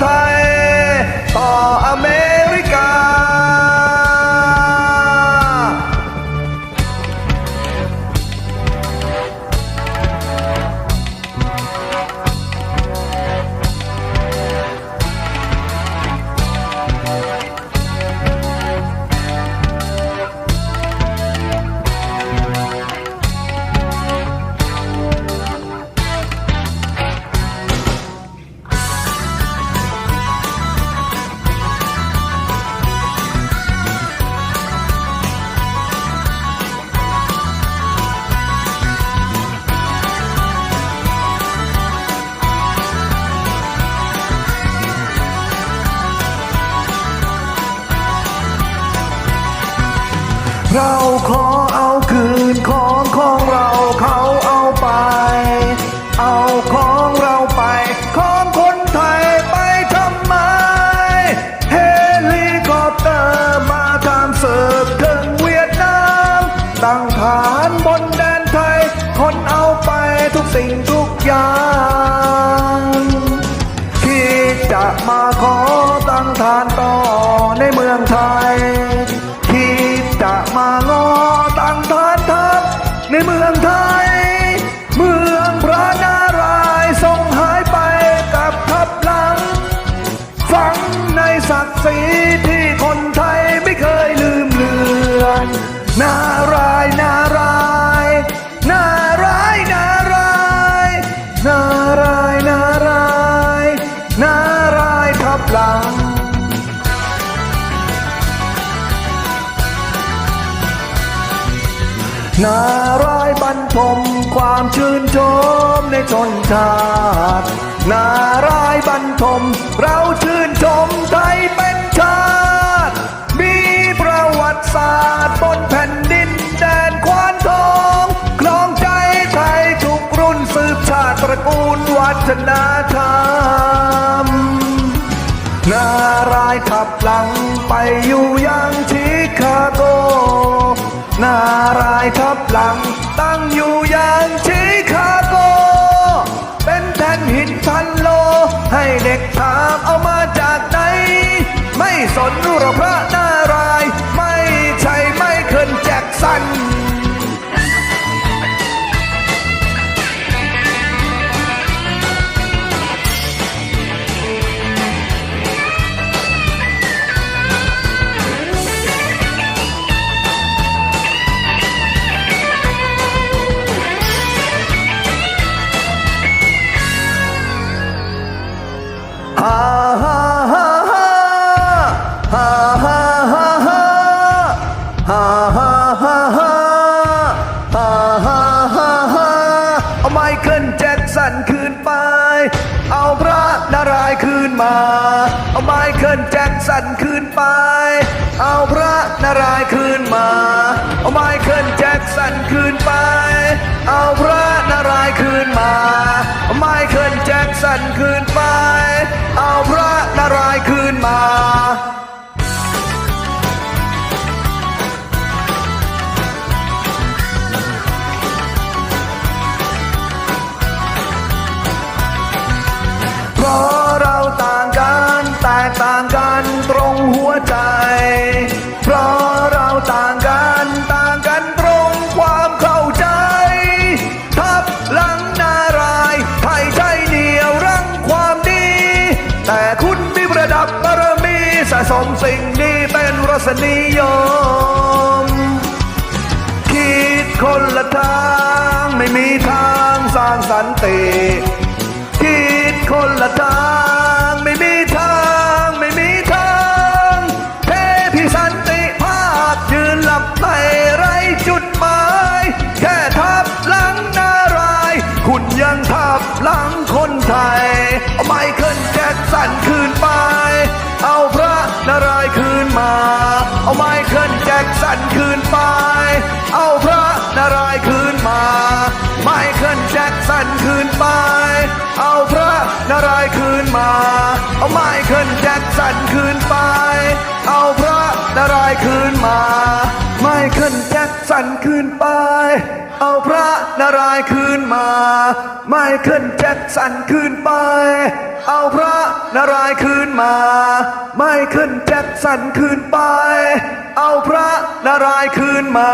ไทย ต่ออเมริ เราขอเอาคืนของของเราเขาเอาไป เอาของเราไป ของคนไทยไปทำไม เฮลิคอปเตอร์มาทำเสิร์ฟถึงเวียดนาม ตั้งฐานบนแดนไทย คนเอาไปทุกสิ่งทุกอย่าง ที่จะมาขอตั้งฐานต่อในเมืองไทย เมืองไทย เมืองพระนารายณ์ทรงหายไปกับทับหลัง ฝังในศักดิ์ศรีที่คนไทยไม่เคยลืมเลือนนา นารายบรรทมความชื่นชมในชนชาตินารายบรรทม เราชื่นชมไทยเป็นชาติ มีประวัติศาสตร์บนแผ่นดินแดนควานทองคลองใจไทยทุกรุ่นสืบชาติตระกูลวัฒนธรรม นารายขับหลังไปอยู่ยังชิคาโก นารายทับหลัง เอาไมเคิลแจ็คสันคืนไป เอาพระนารายคืนมา เอาไมเคิลแจ็คสันคืนไป เอาพระนารายคืนมา เอาไมเคิลแจ็คสันคืนไป เอาพระนารายคืนมาะสมสิ่งนี้เป็นรสนิยม คิดคนละทางไม่มีทางสร้างสันติคิดคนละทางไม่มีทางไม่มีทางเทพิสันติภาพยืนหลับในไรจุดหมายแค่ทับหลังนาราย คุณยังทับหลังคนไทยไมเคิล ไมเคิลแจ็คสันคืนไป เอาพระนารายณ์คืนมา เอาไมเคิลแจ็คสันคืนไป เอาพระนารายณ์คืนมา ไมเคิลแจ็คสันคืนไป เอาพระนารายณ์คืนมา ไมเคิลแจ็คสันคืนไป เอาพระนารายณ์คืนมา ไมเคิลแจ็คสันคืนไป เอาพระนารายณ์คืนมา